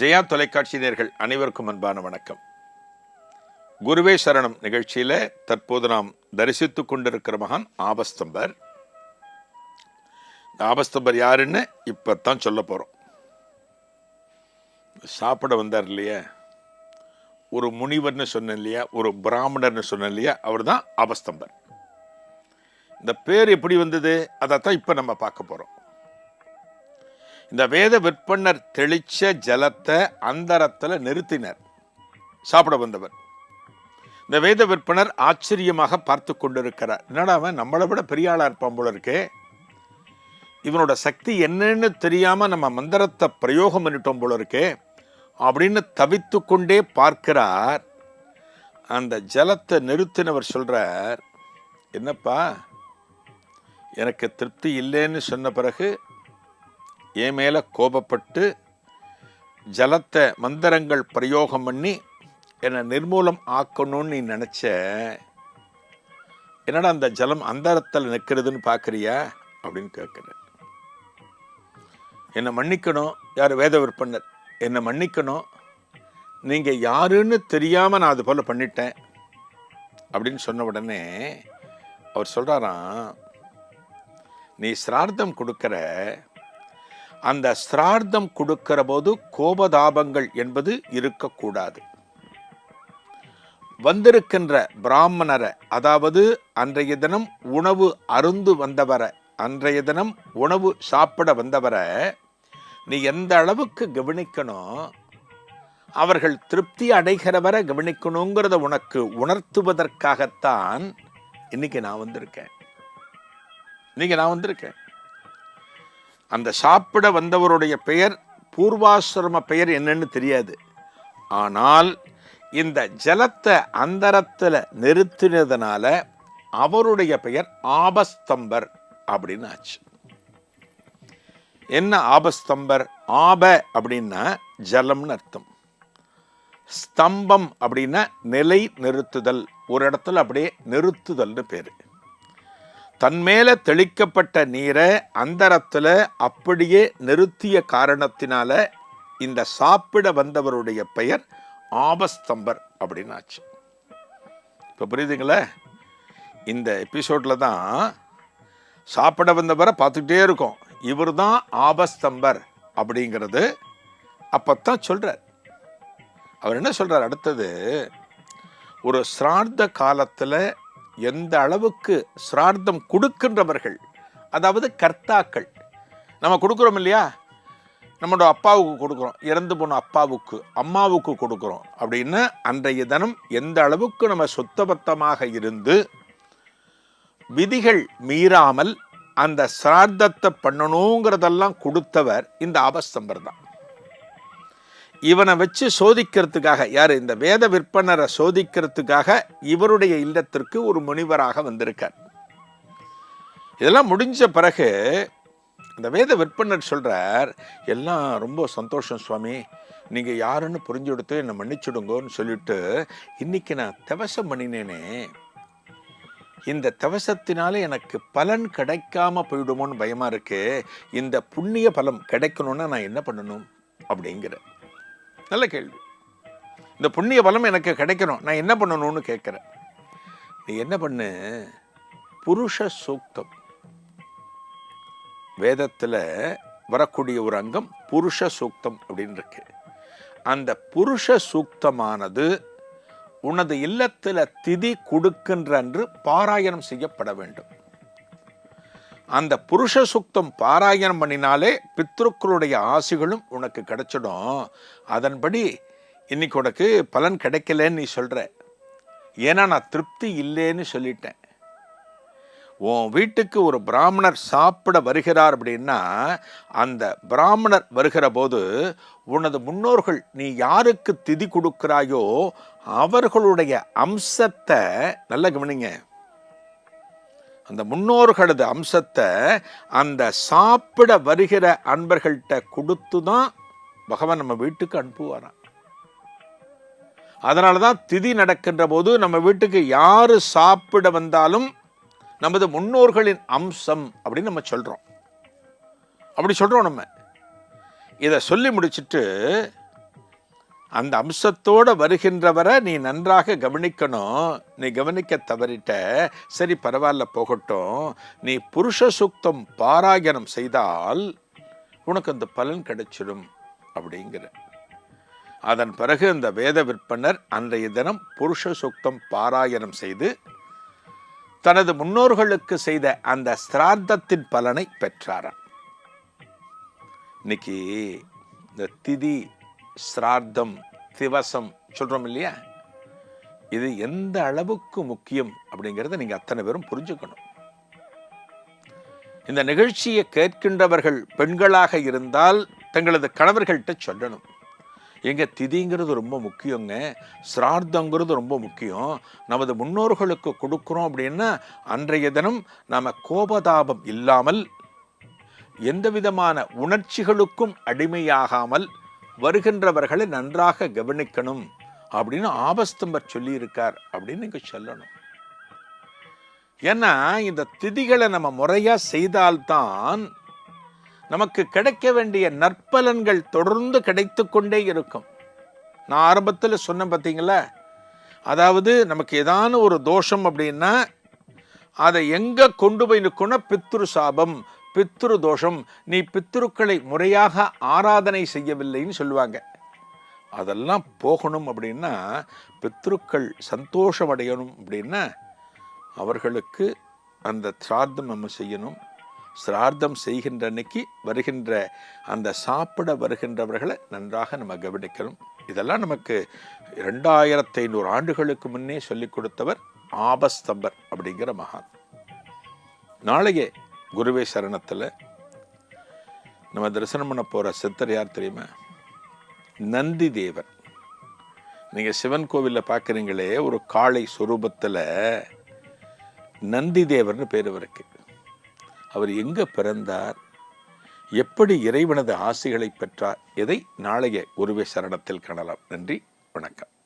ஜெயா தொலைக்காட்சி நேர்கள் அனைவருக்கும் அன்பான வணக்கம். குருவே சரணம் நிகழ்ச்சியில தற்போது நாம் தரிசித்து கொண்டிருக்கிற மகான் ஆபஸ்தம்பர். இந்த ஆபஸ்தம்பர் யாருன்னு இப்போ தான் சொல்ல போறோம். சாப்பிட வந்தார் இல்லையா? ஒரு முனிவர்னு சொன்னேன் இல்லையா? ஒரு பிராமணர்னு சொன்னேன் இல்லையா? அவர் தான் ஆபஸ்தம்பர். இந்த பேர் எப்படி வந்தது? அதைத்தான் இப்போ நம்ம பார்க்க போறோம். இந்த வேத விற்பனர் தெளிச்ச ஜலத்தை அந்தரத்தில் நிறுத்தினர். சாப்பிட வந்தவர். இந்த வேத விற்பனர் ஆச்சரியமாக பார்த்து கொண்டிருக்கிறார். என்னடா அவன்? நம்மளை விட பெரிய ஆளா இருப்பான் போல இருக்கே. இவனோட சக்தி என்னன்னு தெரியாம நம்ம மந்திரத்தை பிரயோகம் பண்ணிட்டோம் போல இருக்கே. அப்படின்னு தவித்து கொண்டே பார்க்கிறார். அந்த ஜலத்தை நிறுத்தினவர் சொல்றார் என்னப்பா எனக்கு திருப்தி இல்லைன்னு சொன்ன பிறகு என் மேலே கோபப்பட்டு ஜலத்தை மந்திரங்கள் பிரயோகம் பண்ணி என்னை நிர்மூலம் ஆக்கணும்னு நீ நினச்ச என்னடா அந்த ஜலம் அந்தரத்தில் நிற்கிறதுன்னு பார்க்குறியா அப்படின்னு கேட்குறேன் என்னை மன்னிக்கணும் யார் வேத விற்பனர்? என்னை மன்னிக்கணும். நீங்கள் யாருன்னு தெரியாமல் நான் அது போல் பண்ணிட்டேன். அப்படின்னு சொன்ன உடனே அவர் சொல்கிறாராம் நீ சிரார்த்தம் கொடுக்கிற அந்த சிரார்த்தம் கொடுக்கிற போது கோபதாபங்கள் என்பது இருக்கக்கூடாது. வந்திருக்கின்ற பிராமணரை அதாவது அன்றைய தினம் உணவு அருந்து வந்தவரை அன்றைய தினம் உணவு சாப்பிட வந்தவரை நீ எந்த அளவுக்கு கவனிக்கணும் அவர்கள் திருப்தி அடைகிறவரை கவனிக்கணுங்கிறத உனக்கு உணர்த்துவதற்காகத்தான் இன்னைக்கு நான் வந்திருக்கேன். இன்னைக்கு நான் வந்திருக்கேன். அந்த சாப்பிட வந்தவருடைய பெயர் பூர்வாசிரம பெயர் என்னன்னு தெரியாது. ஆனால் இந்த ஜலத்தை அந்தரத்தில் நிறுத்தினதுனால அவருடைய பெயர் ஆபஸ்தம்பர் அப்படின்னு ஆச்சு என்ன ஆபஸ்தம்பர்? ஆப அப்படின்னா ஜலம்னு அர்த்தம். ஸ்தம்பம் அப்படின்னா நிலை நிறுத்துதல் ஒரு இடத்துல அப்படியே நிறுத்துதல்னு பேர். தன்மேல தெளிக்கப்பட்ட நீரை அந்தரத்தில் அப்படியே நிறுத்திய காரணத்தினால இந்த சாப்பிட வந்தவருடைய பெயர் ஆபஸ்தம்பர் அப்படின்னு ஆச்சு இப்போ புரியுதுங்களே? இந்த எபிசோடில் தான் சாப்பிட வந்தவரை பார்த்துக்கிட்டே இருக்கோம். இவர் தான் ஆபஸ்தம்பர் அப்படிங்கிறது அப்போத்தான் சொல்கிறார் அவர் என்ன சொல்கிறார் அடுத்தது ஒரு சிரார்த்த காலத்தில் எந்த அளவுக்கு சிரார்த்தம் கொடுக்கின்றவர்கள். அதாவது கர்த்தாக்கள். நம்ம கொடுக்குறோம் இல்லையா? நம்மளோட அப்பாவுக்கு கொடுக்குறோம். இறந்து போன அப்பாவுக்கு அம்மாவுக்கு கொடுக்குறோம். அப்படின்னு அன்றைய தினம் எந்த அளவுக்கு நம்ம சுத்தபத்தமாக இருந்து விதிகள் மீறாமல் அந்த சிரார்த்தத்தை பண்ணணுங்கிறதெல்லாம் கொடுத்தவர் இந்த ஆபஸ்தம்பர் தான். இவனை வச்சு சோதிக்கிறதுக்காக யார்? இந்த வேத விற்பனரை சோதிக்கிறதுக்காக இவருடைய இல்லத்திற்கு ஒரு முனிவராக வந்திருக்கார். இதெல்லாம் முடிஞ்ச பிறகு இந்த வேத விற்பனர் சொல்றார் எல்லாம் ரொம்ப சந்தோஷம் சுவாமி. நீங்க யாருன்னு புரிஞ்சு கொடுத்து என்னை மன்னிச்சுடுங்கன்னு சொல்லிட்டு இன்னைக்கு நான் தவசம் பண்ணினேனே. இந்த தவசத்தினால எனக்கு பலன் கிடைக்காம போயிடுமோன்னு பயமா இருக்கு. இந்த புண்ணிய பலம் கிடைக்கணும்னா நான் என்ன பண்ணணும்? அப்படிங்கிற நல்ல கேள்வி. இந்த புண்ணிய பலம் எனக்கு கிடைக்கணும். நான் என்ன பண்ணணும்னு கேட்குறேன். நீ என்ன பண்ணு? புருஷ சூக்தம். வேதத்தில் வரக்கூடிய ஒரு அங்கம் புருஷ சூக்தம் அப்படின்னு இருக்கு. அந்த புருஷ சூக்தமானது உனது இல்லத்தில் திதி கொடுக்கின்ற அன்று பாராயணம் செய்யப்பட வேண்டும். அந்த புருஷ சுத்தம் பாராயணம் பண்ணினாலே பித்ருக்களுடைய ஆசைகளும் உனக்கு கிடைச்சிடும். அதன்படி இன்னைக்கு உனக்கு பலன் கிடைக்கலன்னு நீ சொல்கிற ஏன்னா நான் திருப்தி இல்லைன்னு சொல்லிட்டேன். உன் வீட்டுக்கு ஒரு பிராமணர் சாப்பிட வருகிறார் அப்படின்னா அந்த பிராமணர் வருகிற போது உனது முன்னோர்கள் நீ யாருக்கு திதி கொடுக்கிறாயோ அவர்களுடைய அம்சத்தை நல்ல கவனிங்க. அந்த முன்னோர்களது அம்சத்தை அந்த சாப்பிட வருகிற அன்பர்கள்ட்ட கொடுத்து தான் பகவான் நம்ம வீட்டுக்கு அனுப்புவாராம். அதனால தான் திதி நடக்கின்ற போது நம்ம வீட்டுக்கு யார் சாப்பிட வந்தாலும் நமது முன்னோர்களின் அம்சம் அப்படின்னு நம்ம சொல்கிறோம் அப்படி சொல்கிறோம் நம்ம. இதை சொல்லி முடிச்சிட்டு அந்த அம்சத்தோடு வருகின்றவரை நீ நன்றாக கவனிக்கணும். நீ கவனிக்க தவறிட்ட. சரி பரவாயில்ல போகட்டும். நீ புருஷ சுக்தம் பாராயணம் செய்தால் உனக்கு அந்த பலன் கிடைச்சிடும் அப்படிங்கிற. அதன் பிறகு அந்த வேத விற்பனர் அன்றைய தினம் புருஷ சுக்தம் பாராயணம் செய்து தனது முன்னோர்களுக்கு செய்த அந்த சிரார்த்தத்தின் பலனை பெற்றாராம். இன்னைக்கு இந்த திதி சிரார்த்தம் திவசம் சொல்றோம் இல்லையா? இது எந்த அளவுக்கு முக்கியம் அப்படிங்கிறத நீங்க அத்தனை பேரும் புரிஞ்சுக்கணும். இந்த நிகழ்ச்சியை கேட்கின்றவர்கள் பெண்களாக இருந்தால் தங்களது கணவர்கள்ட்ட சொல்லணும். எங்க திதிங்கிறது ரொம்ப முக்கியங்க சிரார்த்தங்கிறது ரொம்ப முக்கியம். நமது முன்னோர்களுக்கு கொடுக்குறோம் அப்படின்னா அன்றைய தினம் நாம கோபதாபம் இல்லாமல் எந்த விதமான உணர்ச்சிகளுக்கும் அடிமையாகாமல் வருகின்றவர்களை நன்றாக கவனிக்கணும் அப்படின்னு ஆபஸ்தம்பர் சொல்லியிருக்கார் அப்படின்னு நீங்க சொல்லணும். ஏன்னா இந்த திதிகளை நம்ம முறையா செய்தால்தான் நமக்கு கிடைக்க வேண்டிய நற்பலன்கள் தொடர்ந்து கிடைத்து கொண்டே இருக்கும். நான் ஆரம்பத்தில் சொன்னேன் பார்த்தீங்களா அதாவது நமக்கு ஏதான ஒரு தோஷம் அப்படின்னா அதை எங்க கொண்டு போய் நிற்கும்னா பித்ரு சாபம் பித்ரு தோஷம் நீ பித்ருக்களை முறையாக ஆராதனை செய்யவில்லைன்னு சொல்லுவாங்க. அதெல்லாம் போகணும் அப்படின்னா பித்ருக்கள் சந்தோஷம் அடையணும் அப்படின்னா அவர்களுக்கு அந்த சிரார்த்தம் நம்ம செய்யணும். சிரார்த்தம் செய்கின்ற அன்னைக்கு வருகின்ற அந்த சாப்பிட வருகின்றவர்களை நன்றாக நம்ம கவனிக்கணும். இதெல்லாம் நமக்கு ரெண்டாயிரத்தி ஐநூறு ஆண்டுகளுக்கு முன்னே சொல்லிக் கொடுத்தவர் ஆபஸ்தம்பர் அப்படிங்கிற மகான். நாளையே குருவே சரணத்தில் நம்ம தரிசனம் பண்ண போகிற சித்தர் யார் தெரியுமா? நந்தி தேவர். நீங்கள் சிவன் கோவிலில் பார்க்குறீங்களே ஒரு காளை சுரூபத்தில் நந்தி தேவர்னு பேர் அவருக்கு அவர் எங்கே பிறந்தார்? எப்படி இறைவனது ஆசைகளை பெற்றார்? இதை நாளைய குருவே சரணத்தில் காணலாம்? நன்றி வணக்கம்.